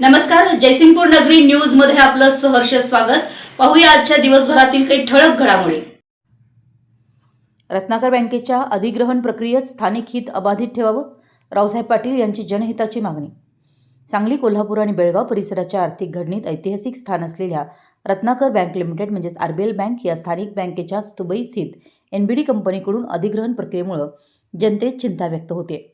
नमस्कार जयसिंगपूर नगरी न्यूजमध्ये आपलं सहर्ष स्वागत. पाहूया आजच्या दिवसभरातील काही ठळक घडामोडी. रत्नाकर बँकेच्या अधिग्रहण प्रक्रियेत स्थानिक हित अबाधित ठेवावं रावसाहेब पाटील यांची जनहिताची मागणी. सांगली कोल्हापूर आणि बेळगाव परिसराच्या आर्थिक घडणीत ऐतिहासिक स्थान असलेल्या रत्नाकर बँक लिमिटेड म्हणजेच आरबीएल बँक या स्थानिक बँकेच्या दुबई स्थित एनबीडी कंपनीकडून अधिग्रहण प्रक्रियेमुळं जनतेत चिंता व्यक्त होते.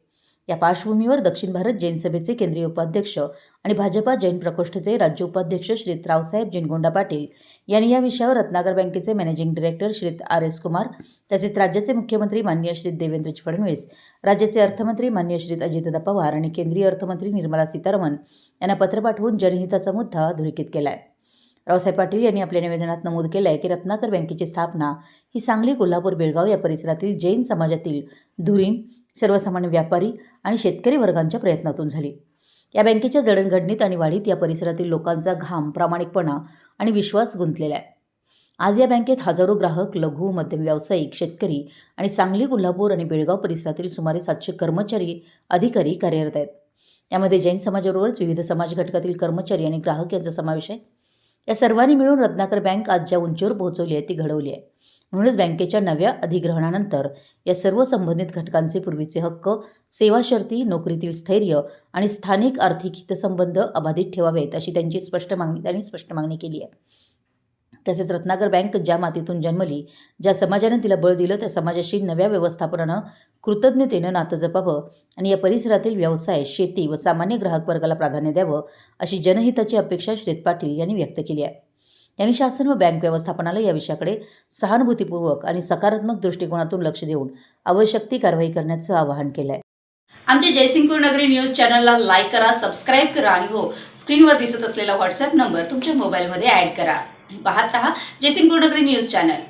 या पार्श्वभूमीवर दक्षिण भारत जैन सभेचे केंद्रीय उपाध्यक्ष आणि भाजपा जैन प्रकोष्ठचे राज्य उपाध्यक्ष श्रीत रावसाहेब जिनगोंडा पाटील यांनी या विषयावर रत्नागर बँकेचे मॅनेजिंग डिरेक्टर श्रीत आर एस कुमार तसेच राज्याचे मुख्यमंत्री माननीय श्री देवेंद्र फडणवीस राज्याचे अर्थमंत्री माननीय श्रीत अजितदा पवार आणि केंद्रीय अर्थमंत्री निर्मला सीतारामन यांना पत्र पाठवून जनहिताचा मुद्दा अधोरेखित केला आहे रावसाहेब पाटील यांनी आपल्या निवेदनात नमूद केलं आहे की रत्नाकर बँकेची स्थापना ही सांगली कोल्हापूर बेळगाव या परिसरातील जैन समाजातील धुरीण सर्वसामान्य व्यापारी आणि शेतकरी वर्गांच्या प्रयत्नातून झाली. या बँकेच्या जडणघडणीत आणि वाढीत या परिसरातील लोकांचा घाम प्रामाणिकपणा आणि विश्वास गुंतलेला आहे. आज या बँकेत हजारो ग्राहक लघु मध्यम व्यावसायिक शेतकरी आणि सांगली कोल्हापूर आणि बेळगाव परिसरातील सुमारे सातशे कर्मचारी अधिकारी कार्यरत आहेत. यामध्ये जैन समाजाबरोबरच विविध समाज घटकातील कर्मचारी आणि ग्राहक यांचा समावेश आहे. या सर्वांनी मिळून रत्नाकर बँक आज ज्या उंचीवर पोहोचवली आहे ती घडवली आहे. म्हणूनच बँकेच्या नव्या अधिग्रहणानंतर या सर्व संबंधित घटकांचे पूर्वीचे हक्क सेवा शर्ती नोकरीतील स्थैर्य आणि स्थानिक आर्थिक हितसंबंध अबाधित ठेवावेत अशी त्यांची स्पष्ट मागणी त्यांनी स्पष्ट मागणी केली आहे. तसेच रत्नागर बँक ज्या मातीतून जन्मली ज्या समाजाने तिला बळ दिलं त्या समाजाशी नव्या व्यवस्थापनानं कृतज्ञतेनं नातं जपावं आणि या परिसरातील व्यवसाय शेती व सामान्य ग्राहक वर्गाला प्राधान्य द्यावं अशी जनहिताची अपेक्षा श्रीत पाटील यांनी व्यक्त केली आहे. यांनी शासन व बँक व्यवस्थापनाला या विषयाकडे सहानुभूतीपूर्वक आणि सकारात्मक दृष्टिकोनातून लक्ष देऊन आवश्यक ती कारवाई करण्याचं आवाहन केलं आहे आमच्या जयसिंगपूर नगरी न्यूज चॅनलला लाईक करा सबस्क्राईब करा आणि हो स्क्रीनवर दिसत असलेला व्हॉट्सअप नंबर तुमच्या मोबाईलमध्ये ऍड करा. पाहत रहा जयसिंगपूर नगरी न्यूज चॅनल.